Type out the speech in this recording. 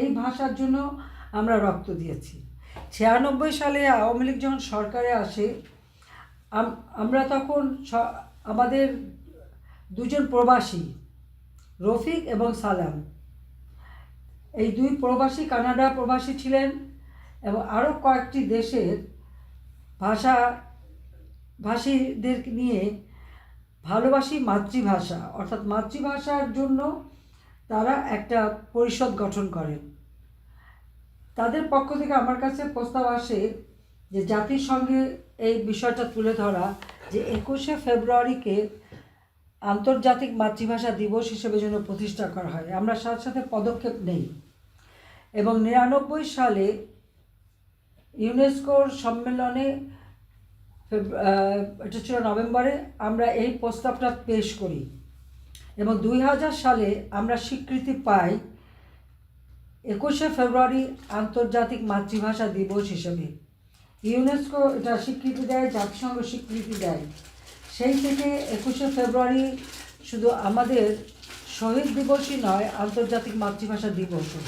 এই ভাষার জন্য আমরা রক্ত দিয়েছি। ছিয়ানব্বই সালে আওয়ামী লীগ যখন সরকারে আসে, আম- আমরা তখন আমাদের দুজন প্রবাসী, রফিক এবং সালাম। এই দুই প্রবাসী কানাডা প্রবাসী ছিলেন এবং আরও কয়েকটি দেশের ভাষা, ভাষীদের নিয়ে ভালোবাসি মাতৃভাষা, অর্থাৎ মাতৃভাষার জন্য তারা একটা পরিষদ গঠন করেন তাদের পক্ষ থেকে আমার কাছে প্রস্তাব আসে যে জাতির জাতিসংঘে এই বিষয়টা তুলে ধরা যে একুশে ফেব্রুয়ারিকে আন্তর্জাতিক মাতৃভাষা দিবস হিসেবে যেন প্রতিষ্ঠা করা হয়। আমরা সাথে সাথে পদক্ষেপ নেই। এবং নিরানব্বই সালে ইউনেস্কোর সম্মেলনে এটা ছিল নভেম্বরে, আমরা এই প্রস্তাবটা পেশ করি। এবং দুই হাজার সালে আমরা স্বীকৃতি পাই একুশে ফেব্রুয়ারি আন্তর্জাতিক মাতৃভাষা দিবস হিসেবে। ইউনেস্কো এটা স্বীকৃতি দেয়, জাতিসংঘ স্বীকৃতি দেয়। সেই থেকে একুশে ফেব্রুয়ারি শুধু আমাদের শহীদ দিবসই নয়, আন্তর্জাতিক মাতৃভাষা দিবসও।